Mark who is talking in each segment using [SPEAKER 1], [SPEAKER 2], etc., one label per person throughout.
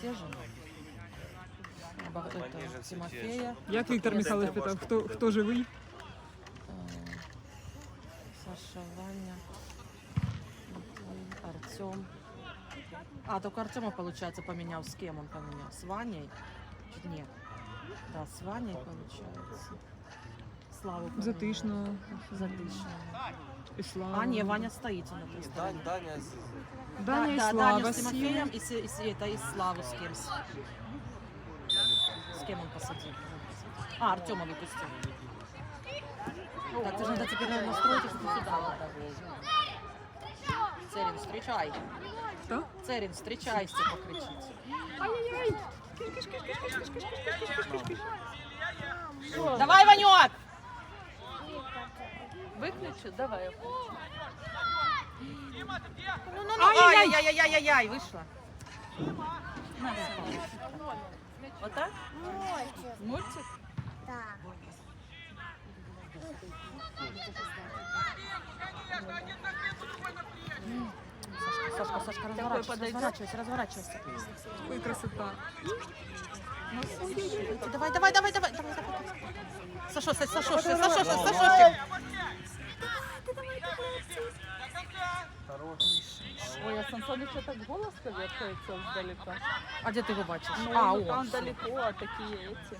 [SPEAKER 1] те же. Ба- Это Тимофея,
[SPEAKER 2] Як Віктор Михайлович питав, хто, хто живий?
[SPEAKER 1] э, Саша, Ваня, Артем. А, только Артема, получается, поменял. С кем он поменял? С Ваней? Нет. Да, с Ваней, получается. Славу поменял.
[SPEAKER 2] Затишно,
[SPEAKER 1] Затышно.
[SPEAKER 2] Іслава.
[SPEAKER 1] А, не, Ваня стоит у нас.
[SPEAKER 3] Дань, Даня з-
[SPEAKER 2] Даня
[SPEAKER 1] да,
[SPEAKER 2] і
[SPEAKER 1] да,
[SPEAKER 2] Слава
[SPEAKER 1] Даня с
[SPEAKER 2] сіли.
[SPEAKER 1] Тимофеем и, с, и, с- это, и Славу с кем. С, с кем он посадил? А, Артема выпустил. Так, ты же надо теперь наверное, настроить, чтобы сюда. вот так. Церин, встречай.
[SPEAKER 2] Хто?
[SPEAKER 1] Церин, встречайся, покричите. Давай, Ванек!
[SPEAKER 4] хочу, давай. я
[SPEAKER 1] хочу. Ай-яй-яй-яй-яй-яй, вышла. На, смотри.
[SPEAKER 4] Вот так? Мультик,
[SPEAKER 1] Мультик? да. Сашка, Сашка, разворачивайся,
[SPEAKER 4] подойдёт?
[SPEAKER 1] разворачивайся, разворачивайся.
[SPEAKER 2] Ой, красота.
[SPEAKER 1] Ну, Сашечка, Давай, давай, давай, давай, давай, давай. Сашося, Сашося, Сашося, Сашося. Сашошик.
[SPEAKER 4] Ой, а Сансону что так голос коверкается издалека?
[SPEAKER 1] А где ты его бачишь?
[SPEAKER 4] Ну,
[SPEAKER 1] А,
[SPEAKER 4] ну, там
[SPEAKER 1] он. всё.
[SPEAKER 4] далеко, а такие эти.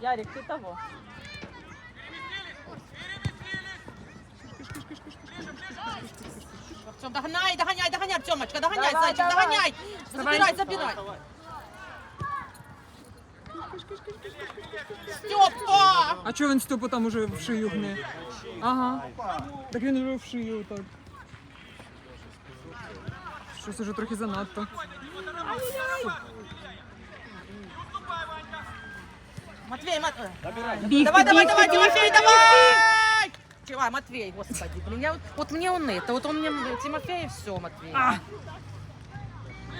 [SPEAKER 4] Ярик, ты того?
[SPEAKER 1] Артем, догоняй, догоняй, догоняй, Артемочка, догоняй,
[SPEAKER 4] Давай,
[SPEAKER 1] зайчик,
[SPEAKER 4] давай.
[SPEAKER 1] догоняй. Забирай, забирай. Степа!
[SPEAKER 2] А чого він стопу там уже в шию гне? Ага. Так він уже в шию так. Щось уже трохи занадто.
[SPEAKER 1] Матвей, Матвей.
[SPEAKER 2] Бігти,
[SPEAKER 1] Давай, давай,
[SPEAKER 2] бігти,
[SPEAKER 1] давай,
[SPEAKER 2] бігти.
[SPEAKER 1] Тимофей, давай! Чего, Матвей, господи, блин, я вот, вот мне он это, вот он мне Тимофей, все, Матвей.
[SPEAKER 2] А.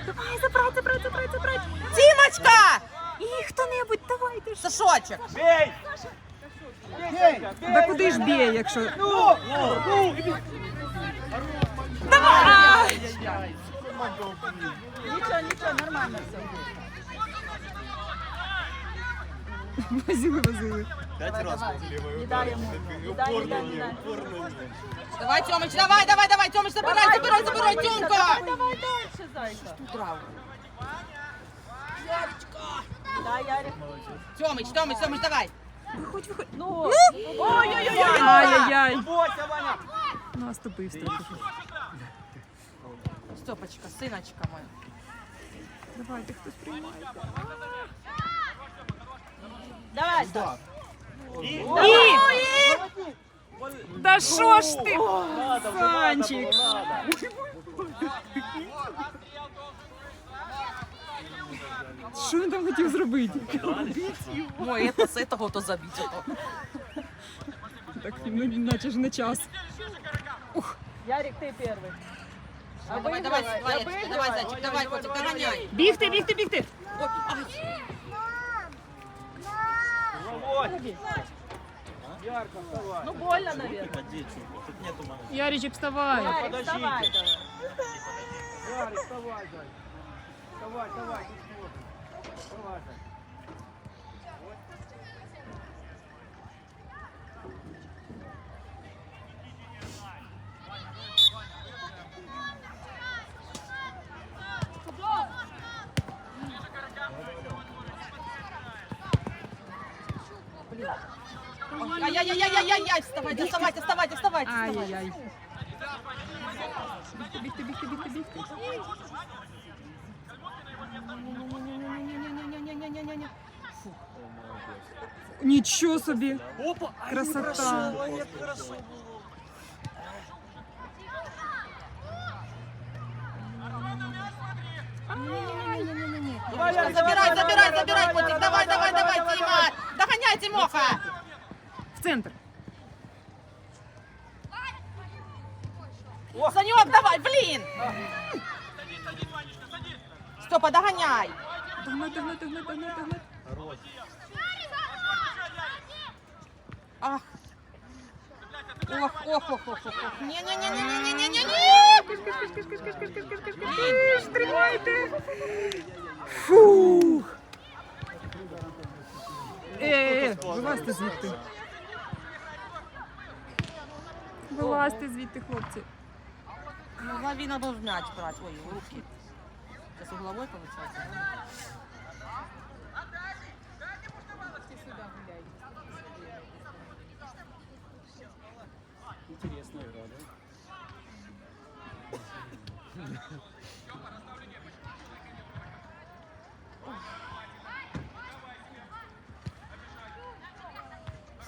[SPEAKER 1] Давай, забрать, забрать, забрать, забрать. Тимочка!
[SPEAKER 2] І хто-небудь, давайте ж.
[SPEAKER 1] Сашочек.
[SPEAKER 2] Да куди ж б'є, якщо...
[SPEAKER 4] Ничего, ничего, нормально все.
[SPEAKER 2] Возили, возили.
[SPEAKER 3] П'ять раз
[SPEAKER 4] Не дай ему. Не дай, не дай, не дай.
[SPEAKER 1] Давай, Тёмыч, давай, давай, давай, Тёмыч, забирай, забирай, забирай,
[SPEAKER 4] Давай,
[SPEAKER 1] Тёмка.
[SPEAKER 4] Давай, давай дальше, зайка.
[SPEAKER 1] Траву.
[SPEAKER 4] Да, да,
[SPEAKER 1] Тьомич, Тьомич, Тьомич, давай.
[SPEAKER 2] Выходи, выходи.
[SPEAKER 4] Ну. ну! Ой-ой-ой.
[SPEAKER 2] Ай-яй-яй. Бося, Ваня. Наступив трохи.
[SPEAKER 1] Стопочка, сыночка мой.
[SPEAKER 2] Давай, Давайте хтось приймає.
[SPEAKER 4] Давай, Стас.
[SPEAKER 2] И, Да що ж ты, Санчик? Що він там хотів зробити?
[SPEAKER 1] Мой, это с этого то забить. это.
[SPEAKER 2] Так, ну, наче ж не час.
[SPEAKER 4] Ярик, ты первый.
[SPEAKER 1] Давай, давай,
[SPEAKER 4] Обыгрывай,
[SPEAKER 1] давай, Ячка,
[SPEAKER 4] обыгрывай.
[SPEAKER 1] давай, зайчик, давай, котик, догоняй.
[SPEAKER 2] Бігти, бігти, бігти!
[SPEAKER 1] Ой, ай.
[SPEAKER 4] Ну, больно, наверное.
[SPEAKER 3] Ходи, чуть. Тут нету мамы.
[SPEAKER 2] Яричек, вставай!
[SPEAKER 4] Ярик, вставай давай.
[SPEAKER 1] Ай-яй-яй-яй-яй-яй, вставайте, вставайте, вставайте, вставайте.
[SPEAKER 2] Ай-яй-яй. Бігти, бігти, бігти, бігти. Нічого собі! Красота!
[SPEAKER 3] Хорошо було.
[SPEAKER 1] Забирай, забирай, забирай, котик, давай, давай, давай, Тима. Догоняй, Тимоха.
[SPEAKER 2] В центр!
[SPEAKER 1] Санек, давай, блин. Стопа,
[SPEAKER 2] доганяй. Догни, догни, догни, догни,
[SPEAKER 3] догни.
[SPEAKER 1] Ах. Ох, ох, ох, ох, ох. Ні, ні, ні, ні, ні, ні, ні, ні, ні. Киш.
[SPEAKER 2] Тримайте. Фух. Е, е, е, вилазьте звідти. Вилазьте звідти, хлопці.
[SPEAKER 1] Могла він або м'яч брати. Ой, руки. Сейчас угловой получается. да?
[SPEAKER 5] Интересная игра, да?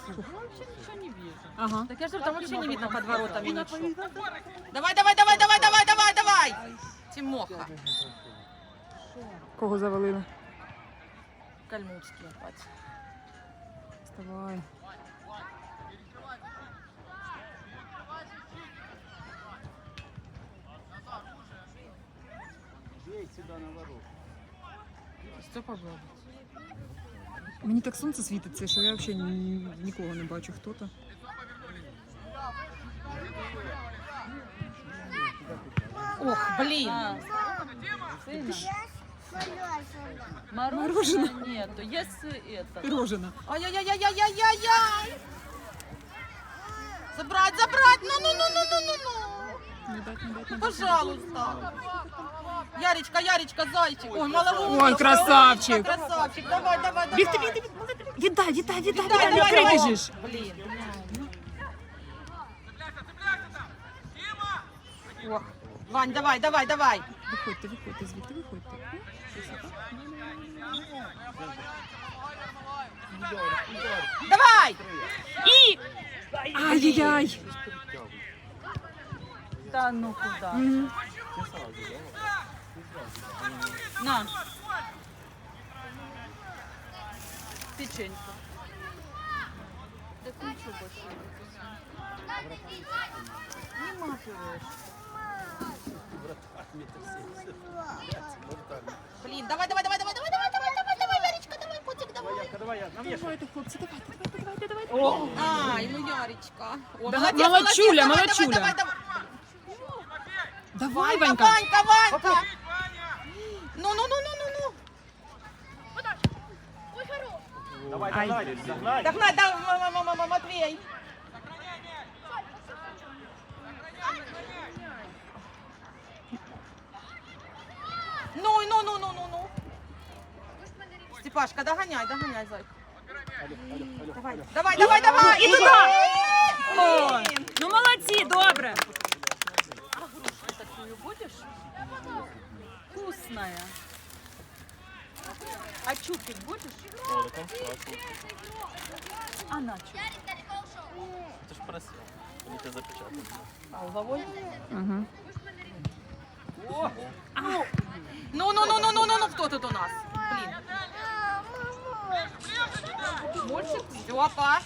[SPEAKER 4] Вообще ничего не вижу.
[SPEAKER 2] Ага.
[SPEAKER 1] Так я же там вообще не видно под воротами ничего. Давай, давай, давай, давай, давай, давай, давай. Тимоха.
[SPEAKER 2] Кого завалили?
[SPEAKER 1] Кальмутский опять.
[SPEAKER 2] Вставай.
[SPEAKER 5] Бей сюда на ворот.
[SPEAKER 2] Мені так сонце світиться, що я взагалі нікого не бачу. Хто то?
[SPEAKER 1] Ох, блин.
[SPEAKER 4] А, сына.
[SPEAKER 2] Мороженое.
[SPEAKER 4] Мороженого нету. Есть это.
[SPEAKER 2] Пірожина.
[SPEAKER 1] Ай-яй-яй-яй-яй-яй. Забрать, забрать. Ну, ну, ну, ну, ну, ну, ну.
[SPEAKER 2] Не дать, не дать, не дать.
[SPEAKER 1] Пожалуйста. Яричка, Яричка, зайчик. Ой, малого.
[SPEAKER 2] Ой, красавчик.
[SPEAKER 1] Красавчик. Давай, давай, давай.
[SPEAKER 2] Бігти, бігти, бігти. Віддай, віддай, віддай,
[SPEAKER 1] Давай,
[SPEAKER 2] віддай, не
[SPEAKER 1] давай, давай.
[SPEAKER 2] прибіжиш.
[SPEAKER 1] Блин. Ох. Вань, давай, давай, давай.
[SPEAKER 2] Виходьте, виходьте звідти, виходьте.
[SPEAKER 1] Давай.
[SPEAKER 2] І! Ай-яй-яй!
[SPEAKER 4] Да ну куда?
[SPEAKER 2] Мгм.
[SPEAKER 4] На. Печеньку. Так ничего больше не Нема пюрешки.
[SPEAKER 1] Блин, давай, давай, давай, давай, давай, давай, давай, давай, давай, Яричка, давай, котик, давай.
[SPEAKER 5] Давай, я навешу.
[SPEAKER 2] Давайте, хлопці, давайте, давайте, давайте, давайте.
[SPEAKER 5] О!
[SPEAKER 1] Ай, ну Яричка. О,
[SPEAKER 2] Да,
[SPEAKER 1] молодец,
[SPEAKER 2] молодчуля,
[SPEAKER 1] молодец, давай,
[SPEAKER 2] молодчуля.
[SPEAKER 1] Давай, давай,
[SPEAKER 2] Давай,
[SPEAKER 1] давай.
[SPEAKER 2] Ванька.
[SPEAKER 1] Ванька, Ванька. Ну, ну, ну, ну, ну, ну.
[SPEAKER 5] Давай,
[SPEAKER 2] Ай.
[SPEAKER 5] догнали, догнали.
[SPEAKER 1] Догнать, да, Матвей. Ну, ну, ну, ну, ну, ну. Степашка, догоняй, догоняй, зайка. Давай, давай, давай, давай.
[SPEAKER 2] І туди. О,
[SPEAKER 1] Блин.
[SPEAKER 2] ну молодці, добре.
[SPEAKER 4] А грушу такую будешь? Вкусная. А чупик будешь?
[SPEAKER 3] О.
[SPEAKER 4] А на чё?
[SPEAKER 3] Ты ж просил. Они тебя запечатали.
[SPEAKER 4] А угловой?
[SPEAKER 2] Угу.
[SPEAKER 1] Ну, ну, ну, ну, ну, ну, ну, кто тут у нас? Блин. Мультик? Степа.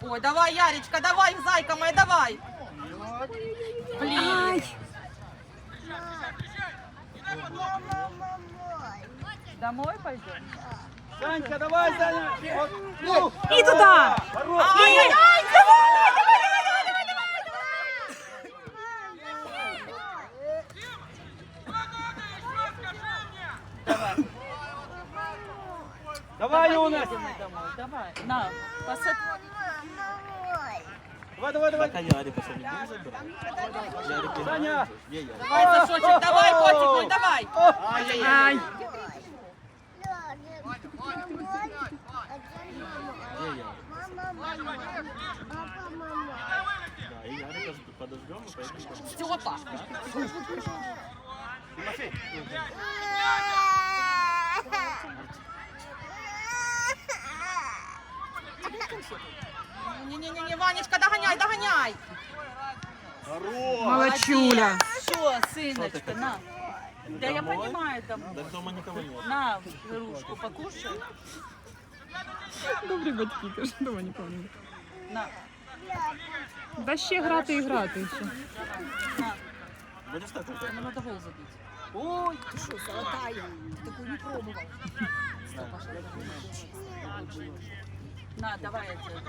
[SPEAKER 1] Ой, давай, Яричка, давай, зайка моя, давай. Блин.
[SPEAKER 4] Домой пойдем?
[SPEAKER 5] Санька, давай, Саня. Вот. Ну,
[SPEAKER 2] І
[SPEAKER 1] Давай,
[SPEAKER 5] Юнас!
[SPEAKER 4] Давай, на, посад...
[SPEAKER 5] Давай, давай, давай.
[SPEAKER 3] Пока я Арика сам не буду забирать. Я Арика Саня!
[SPEAKER 1] Давай, Сашочек, давай, котик мой, давай!
[SPEAKER 2] Ай!
[SPEAKER 3] подождем и поедем.
[SPEAKER 1] Степа!
[SPEAKER 5] Тимофей!
[SPEAKER 1] Ванечка, догоняй, догоняй.
[SPEAKER 5] Хорош.
[SPEAKER 2] Молодчуля!
[SPEAKER 4] Все, сыночка, на. Да я
[SPEAKER 3] Домой?
[SPEAKER 4] понимаю, домой.
[SPEAKER 3] Так дома никого нет.
[SPEAKER 4] На, грушку покушай.
[SPEAKER 2] Добрі батьки, каже, дома не пам'ятаю.
[SPEAKER 4] На,
[SPEAKER 2] Да ще грати і грати. і все.
[SPEAKER 4] на.
[SPEAKER 3] Будешь так вот?
[SPEAKER 1] Ему надо гол забить.
[SPEAKER 5] Ой.
[SPEAKER 1] Ты что, золотая? Ты такую не пробовал.
[SPEAKER 4] На, давай я тебе.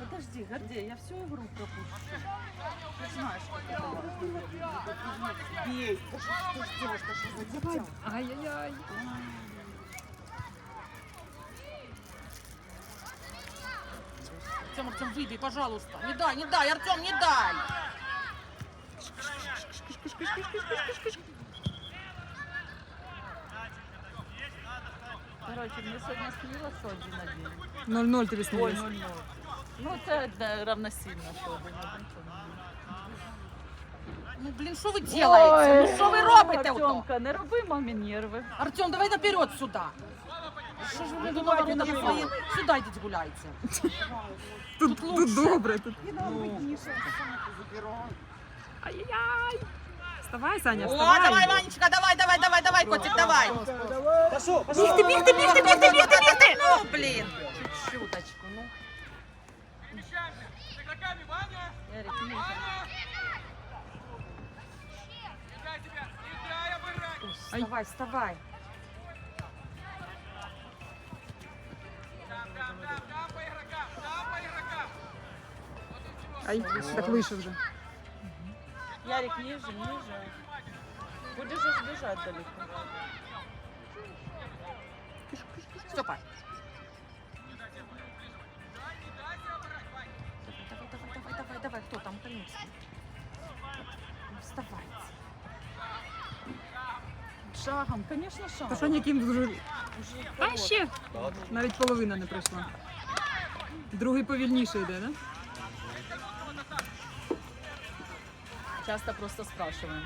[SPEAKER 4] подожди, Гордей, я всю игру пропущу. Ты знаешь, как это. Бей. Да что ж делаешь, да что за дитя?
[SPEAKER 2] Ай-яй-яй.
[SPEAKER 1] Артем, Артем, выбей, пожалуйста. Не дай, не дай, Артем, не дай.
[SPEAKER 4] Короче, мне сегодня снилось, один один.
[SPEAKER 2] 0-0 тобі
[SPEAKER 4] Ой,
[SPEAKER 2] снилось.
[SPEAKER 4] 0-0. Ну, це да, равносильно, що один один, що
[SPEAKER 1] Ну, блин, что вы делаете? Ну, что вы робите? ото?
[SPEAKER 4] Артемка, не роби мамі нерви.
[SPEAKER 1] Артем, давай наперед сюда. Что же вы думали, вы там свои... Сюда идите гуляйте.
[SPEAKER 2] Тут,
[SPEAKER 1] тут
[SPEAKER 2] тут
[SPEAKER 1] лучше.
[SPEAKER 2] добре. Тут. Ай-яй-яй. Вставай, Саня,
[SPEAKER 1] О,
[SPEAKER 2] вставай.
[SPEAKER 1] давай, Ванечка, давай, давай, давай, давай, котик, давай.
[SPEAKER 5] Пошел, пошел.
[SPEAKER 1] Бігти, бігти, бігти, бігти, бігти, бігти. Ну, блин. Чуть-чуточку, ну.
[SPEAKER 4] Ярик, ниже.
[SPEAKER 2] Ай.
[SPEAKER 1] Вставай, вставай.
[SPEAKER 2] Ай, так вийшов вже.
[SPEAKER 4] Ярик, ниже, ниже. Будешь же бежать далеко.
[SPEAKER 1] Степа. Давай, кто там? Ну, Вставайте.
[SPEAKER 4] Шагом, конечно, шагом.
[SPEAKER 2] Та Саня яким дуже... А ще! Навіть половина не пройшла. Другий повільніше йде, да?
[SPEAKER 4] Часто просто спрашиваем.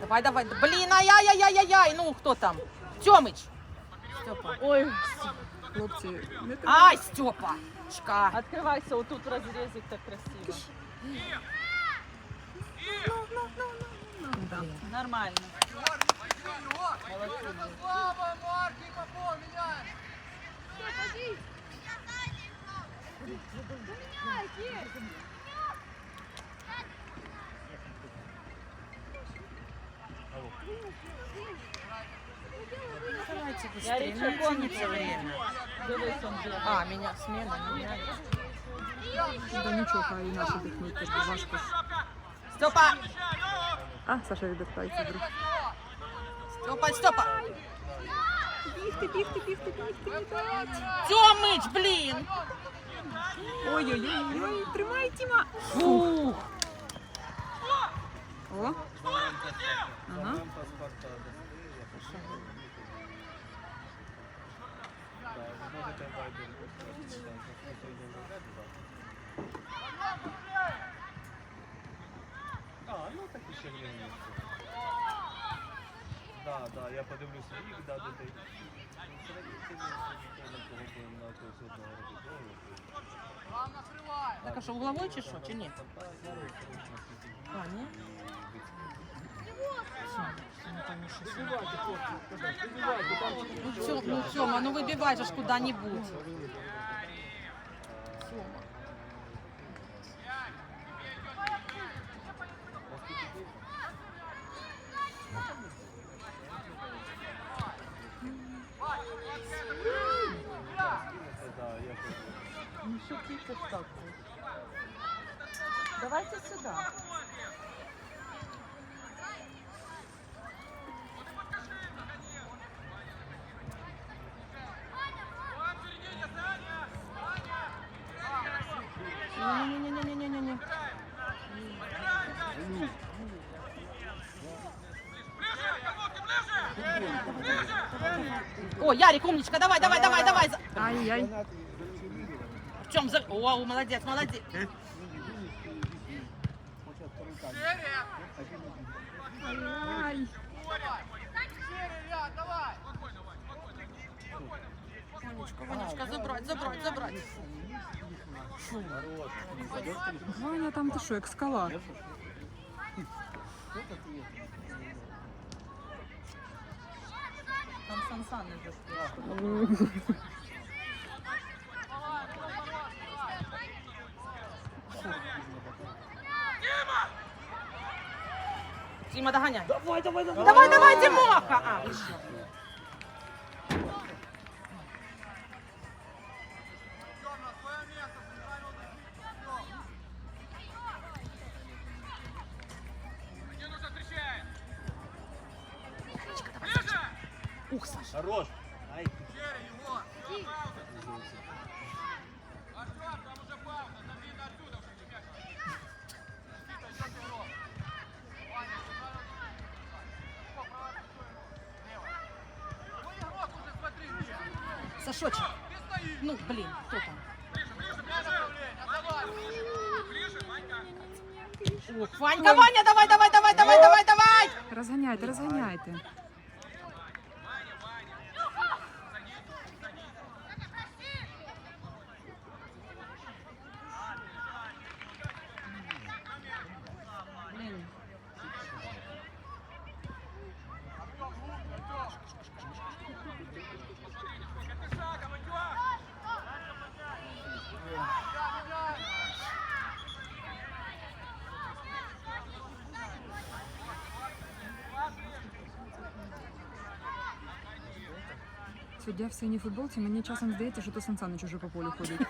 [SPEAKER 1] Давай, давай. Блин, ай-яй-яй-яй-яй. Ну, кто там? Тёмыч. Степа.
[SPEAKER 4] Ой,
[SPEAKER 2] Хлопці, не треба.
[SPEAKER 1] Ай, Степа. Шка.
[SPEAKER 4] открывайся, вот тут в разрезе так красиво.
[SPEAKER 2] Да.
[SPEAKER 4] Нормально. Молодцы.
[SPEAKER 1] Давайте
[SPEAKER 4] Ярик,
[SPEAKER 1] быстрее.
[SPEAKER 4] что
[SPEAKER 1] Ну, тяните
[SPEAKER 4] помните?
[SPEAKER 1] время.
[SPEAKER 4] Дивись, он бігає.
[SPEAKER 1] А, меня смена, меня.
[SPEAKER 2] Да нічого, хай і наші дихнуть, так важко. ж.
[SPEAKER 1] Степа!
[SPEAKER 2] А, Саша відвертається вдруг.
[SPEAKER 1] Степа, Степа!
[SPEAKER 2] Бігти, бігти, бігти, бігти,
[SPEAKER 1] Тёмыч, блин!
[SPEAKER 2] Ой-ой-ой, тримай, Тіма.
[SPEAKER 1] Фух!
[SPEAKER 2] О. Ага.
[SPEAKER 3] А, ну так ще глянь. Да, да, я подивлюся їх, да, де ти.
[SPEAKER 1] Так, а что, угловой чи що, чи ні? А, ні? Ну, Тём, ну, Тёма, ну выбивай же куда-нибудь. Тёма.
[SPEAKER 4] Так. вы. Давайте сюда.
[SPEAKER 1] Не-не-не-не-не-не-не. О, Ярик, умничка, давай, давай, давай, давай.
[SPEAKER 2] Ай-яй.
[SPEAKER 1] В чем за... О, молодец, молодец.
[SPEAKER 2] Ай.
[SPEAKER 1] Ванечка, Ванечка, забрать, забрать, забрать.
[SPEAKER 2] Ваня, там ти що, як скала.
[SPEAKER 4] Там Сан Саныч спрашивал.
[SPEAKER 1] Тима, догоняй. Давай, давай, давай. Давай, давай, Тимоха. А, Сашочек. Ну, блин, кто там? Ванька, Ваня, давай, давай, давай, давай, давай, давай!
[SPEAKER 2] Розганяйте, розганяйте. Суддя в синій футболці, мені часом здається, що то Сан Санич уже по полю ходить.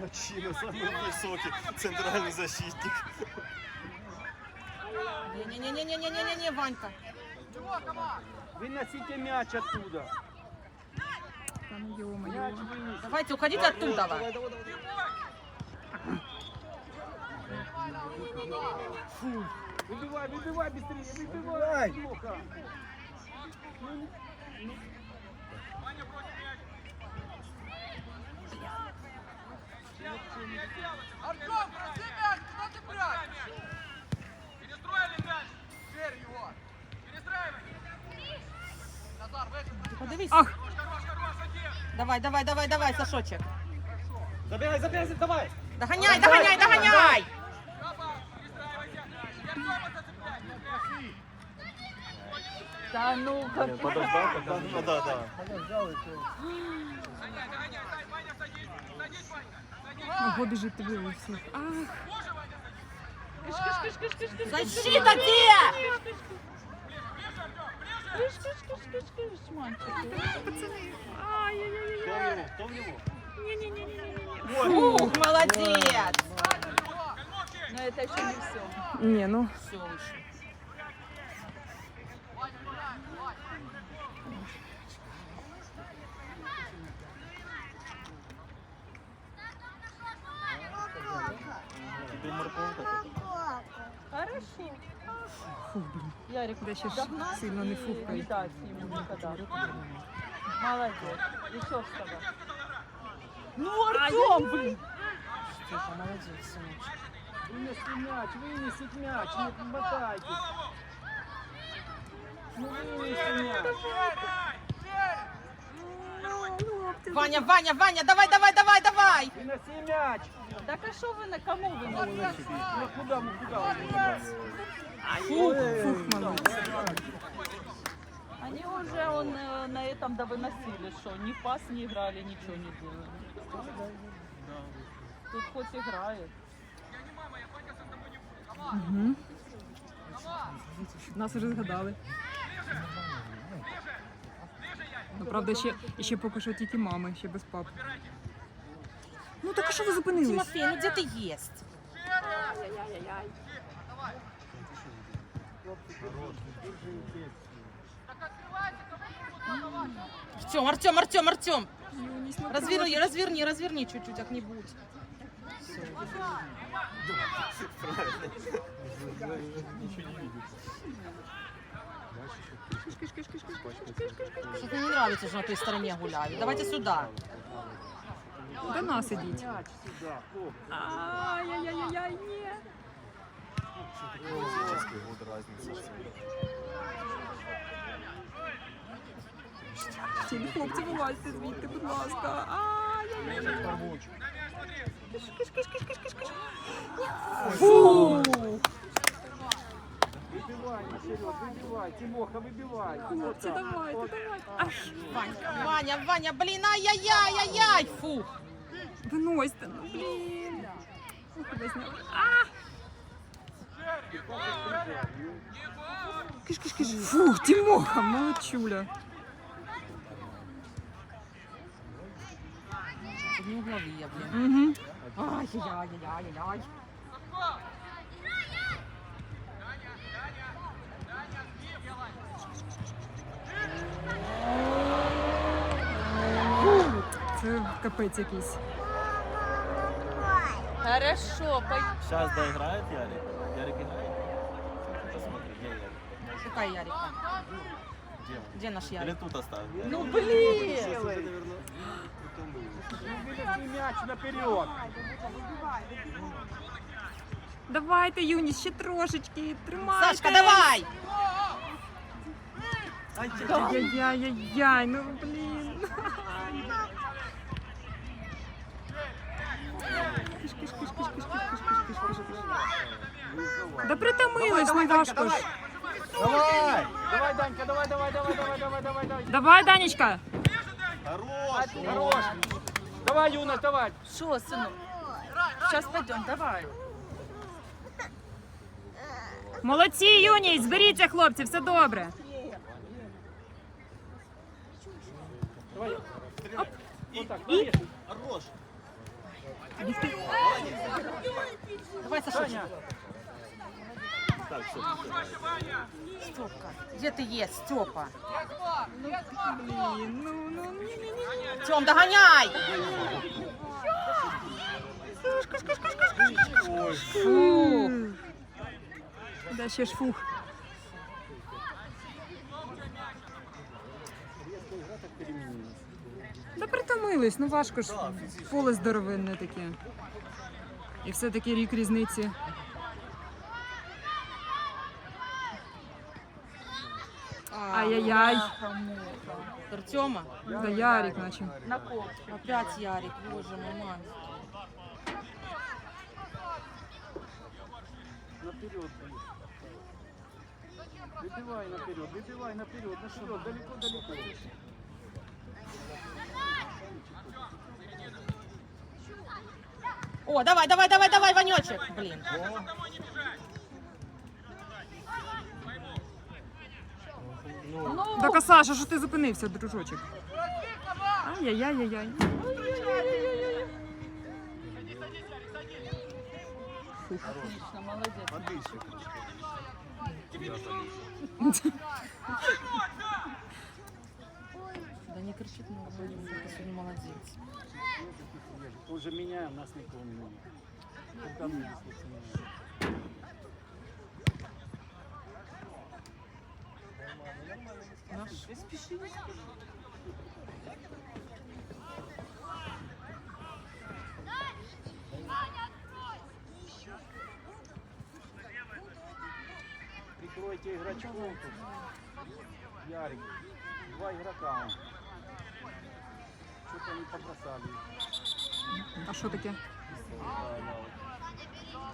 [SPEAKER 3] Мужчина, самый высокий центральный защитник.
[SPEAKER 1] Не-не-не-не-не-не-не, Ванька.
[SPEAKER 5] Выносите мяч оттуда.
[SPEAKER 2] Та ну йо-моє.
[SPEAKER 5] Мяч вынеси.
[SPEAKER 1] Давайте, уходите оттуда.
[SPEAKER 3] Давай, давай, давай.
[SPEAKER 5] Выбивай, выбивай быстрее, выбивай. Тимоха.
[SPEAKER 6] Артем, проси мяч, куда ты прячешь? Перестроили мяч. Теперь его. Перестраивай. Назар, в этом.
[SPEAKER 1] Ты подивись.
[SPEAKER 2] Ах!
[SPEAKER 1] Давай, давай, давай, давай, Сашочек.
[SPEAKER 3] Забегай, забегай, давай.
[SPEAKER 1] Догоняй, догоняй, догоняй!
[SPEAKER 6] Давай, перестраивайся. И Артема зацепляй.
[SPEAKER 4] Да ну, как
[SPEAKER 3] Подождал, пока. Ну да, да.
[SPEAKER 6] Догоняй, догоняй, Сань, Ваня, садись. Садись, Ванька. Садись.
[SPEAKER 2] Ого, біжить тобі у всіх. Ах,
[SPEAKER 6] Хуже, Ваня.
[SPEAKER 1] Защита где?
[SPEAKER 3] Кто в него? Кто в него?
[SPEAKER 1] Фух, молодец.
[SPEAKER 4] Но это еще не все.
[SPEAKER 2] ні, ну.
[SPEAKER 1] Все уже.
[SPEAKER 3] Теперь морковка.
[SPEAKER 4] Хорошо.
[SPEAKER 2] Фух, блін.
[SPEAKER 4] Ярик,
[SPEAKER 2] Да
[SPEAKER 4] догнать
[SPEAKER 2] сильно не
[SPEAKER 4] и
[SPEAKER 2] фухкай.
[SPEAKER 4] Не дать ему никогда. Молодец. Еще вставай. Ну, Артем, блин.
[SPEAKER 1] Тихо, молодец, сыночек.
[SPEAKER 5] Вынеси мяч, вынесить мяч, не мотайтесь. Ну вынеси мяч.
[SPEAKER 1] Ваня, Ваня, Ваня, давай, давай, давай, давай!
[SPEAKER 5] Выноси мяч.
[SPEAKER 4] Так а что вы на кому вы на
[SPEAKER 5] куда мы, куда?
[SPEAKER 2] Фух, фух.
[SPEAKER 4] Они уже он, э, на этом довыносили, что ни в пас не играли, ничего не делали. Тут хоть играет.
[SPEAKER 2] Угу. Нас уже згадали. Ну, правда, ще, ще поки що тільки мами, ще без пап. Ну так а що ви зупинились?
[SPEAKER 1] Тимофей, ну где ты есть? Артем, Артем, Артем, Артем! Разверни, разверни, разверни чуть-чуть как-нибудь. Что-то не нравится, что на той стороне гуляют. Давайте сюда.
[SPEAKER 2] До нас ідіть.
[SPEAKER 5] Мяч сюда. О,
[SPEAKER 2] Ай-яй-яй-яй, ні.
[SPEAKER 3] Вот разница.
[SPEAKER 2] Тілі хлопці, вилазьте звідти, будь ласка. Ай-яй-яй.
[SPEAKER 5] Выбивай, Серег, выбивай. Тимоха, выбивай.
[SPEAKER 2] Хлопці, давайте, давайте. Ай,
[SPEAKER 1] Ванька, Ваня, Ваня, блин, ай-яй-яй-яй-яй, фу.
[SPEAKER 2] Выносит она, блин. Ухо возьмет. А! Кыш, кыш, кыш. Фух, Тимоха, молчуля.
[SPEAKER 1] Не углови я, блин.
[SPEAKER 2] Угу.
[SPEAKER 1] Ай-яй-яй-яй-яй.
[SPEAKER 2] Це капець якийсь.
[SPEAKER 1] Хорошо, пой...
[SPEAKER 3] Сейчас доиграет Ярик. Ярик играет? Посмотри, где Ярик?
[SPEAKER 1] Шукай Ярика.
[SPEAKER 3] Где он?
[SPEAKER 1] Где наш
[SPEAKER 3] Или
[SPEAKER 1] Ярик?
[SPEAKER 3] тут оставь.
[SPEAKER 1] Ну блин!
[SPEAKER 5] Мяч наперед.
[SPEAKER 2] Давайте, Юніс, ще трошечки. Тримайте.
[SPEAKER 1] Сашка, давай!
[SPEAKER 2] Ай-яй-яй-яй, ну блін. Да притомилась, Наташка ж.
[SPEAKER 5] Давай! Давай, Данька, давай, давай, давай, давай, давай, давай, давай.
[SPEAKER 2] Давай, Данечка.
[SPEAKER 3] Хорош,
[SPEAKER 5] хорош. Давай, Юна, давай.
[SPEAKER 4] Что, сынок? Сейчас пойдем, давай.
[SPEAKER 2] Молодці, юні, зберіться, хлопці, все добре.
[SPEAKER 5] Давай. Оп.
[SPEAKER 3] Отак,
[SPEAKER 5] І...
[SPEAKER 3] Хорош.
[SPEAKER 1] Давай, Саша.
[SPEAKER 5] Саня,
[SPEAKER 3] Так, все.
[SPEAKER 1] Степка. Где ты есть, Степа?
[SPEAKER 2] Блін, ну, ну, ні-ні-ні.
[SPEAKER 1] Тем, догоняй! Фу.
[SPEAKER 2] Да ще ж фух. Да притомились, ну важко ж. Поле здоровенне таке. І все-таки рік різниці. Ай-яй-яй.
[SPEAKER 1] Артема?
[SPEAKER 2] Да Ярик наче.
[SPEAKER 4] На кол.
[SPEAKER 1] Опять Ярик, боже мой, мам.
[SPEAKER 5] наперед. Выбивай наперед, выбивай наперед, на что, далеко, далеко.
[SPEAKER 1] О, давай, давай, давай, давай, Ванечек. Блин.
[SPEAKER 2] Так, а Саша, що ти зупинився, дружочок? Ай-яй-яй-яй.
[SPEAKER 4] Отлично, молодец.
[SPEAKER 1] Да не кричит, но Владимир сегодня молодец.
[SPEAKER 5] Уже меня, нас никого не меняет. Он там не
[SPEAKER 1] Наш
[SPEAKER 5] спеши, спеши. Прикройте играчом. Ярик. Два игрока. Что-то они побросали.
[SPEAKER 2] А що таке?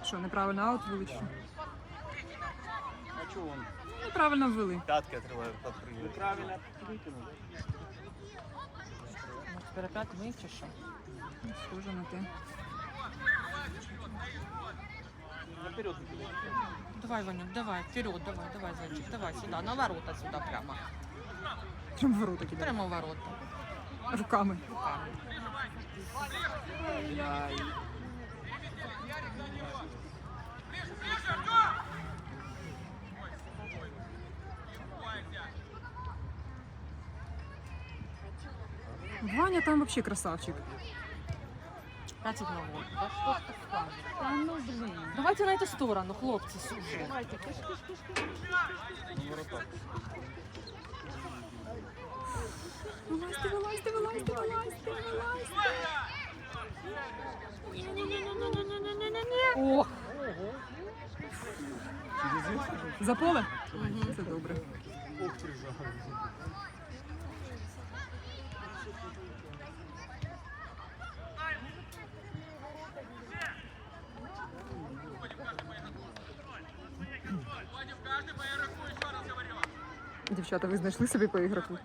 [SPEAKER 2] Що, неправильно аут ввели? чи що?
[SPEAKER 5] А что он?
[SPEAKER 2] Неправильно ввели.
[SPEAKER 3] Пятки отрываю, подпрыгиваю.
[SPEAKER 5] Неправильно выкинул.
[SPEAKER 1] Ну, теперь опять мы чи що?
[SPEAKER 2] Схоже на те.
[SPEAKER 5] Наперед выкинул.
[SPEAKER 1] Давай, Ванюк, давай, вперед, давай, давай, зайчик, давай сюда, на ворота сюда прямо.
[SPEAKER 2] Прям в ворота кидає.
[SPEAKER 1] Прямо в ворота.
[SPEAKER 2] Руками. Ваня там вообще красавчик.
[SPEAKER 1] Опять одного. Да что ж ты скажешь?
[SPEAKER 4] А ну блин.
[SPEAKER 1] Давайте на эту сторону, хлопцы, слушай.
[SPEAKER 2] Вилазьте, вилазьте, вилазьте, вилазьте, вилазьте.
[SPEAKER 1] Ох,
[SPEAKER 2] За поле? Це добре. Дівчата, ви знайшли собі по ігроку?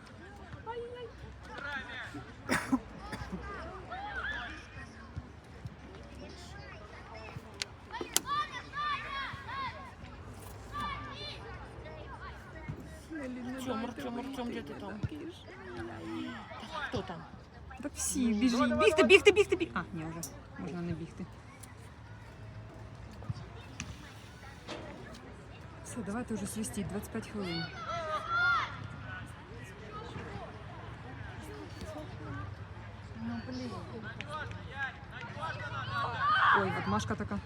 [SPEAKER 2] вже можна не бігти. Все, давайте вже свистіть, 25 хвилин.
[SPEAKER 4] Ну, Ой,
[SPEAKER 2] от Машка така.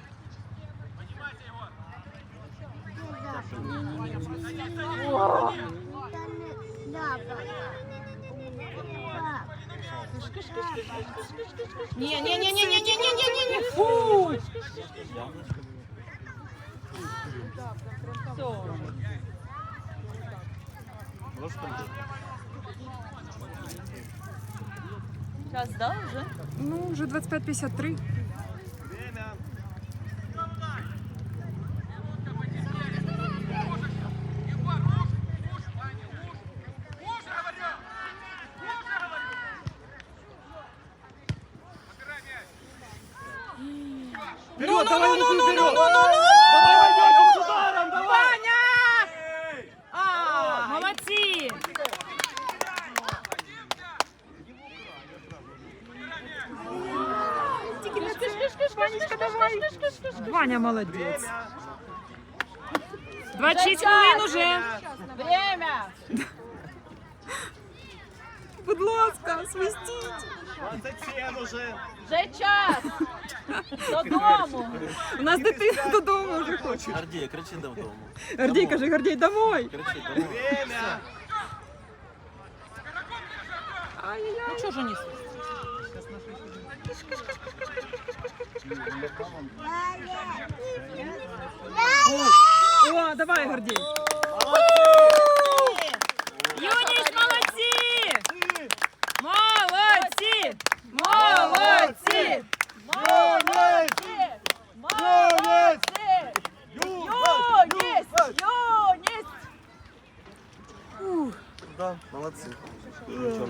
[SPEAKER 1] Не-не-не-не-не-не-не-не-не. Фу!
[SPEAKER 3] Яблочко. Ложка где?
[SPEAKER 4] Час, да, уже?
[SPEAKER 2] Ну, вже 25-53. молодець. 26 хвилин уже.
[SPEAKER 4] Время!
[SPEAKER 2] Будь ласка, свистіть.
[SPEAKER 3] 27 уже.
[SPEAKER 4] Вже час! Додому!
[SPEAKER 2] У нас дитина додому вже хоче.
[SPEAKER 3] Гордей, кричи додому.
[SPEAKER 2] Гордій каже, Гордій, домой.
[SPEAKER 3] Кричи домой. Время.
[SPEAKER 1] ну что же не
[SPEAKER 2] О, давай, Гордій. Юність, молодці! Молодці! Молодці!
[SPEAKER 4] Молодці! Молодці! Юність! Юність!
[SPEAKER 3] Да, молодцы. Ничего.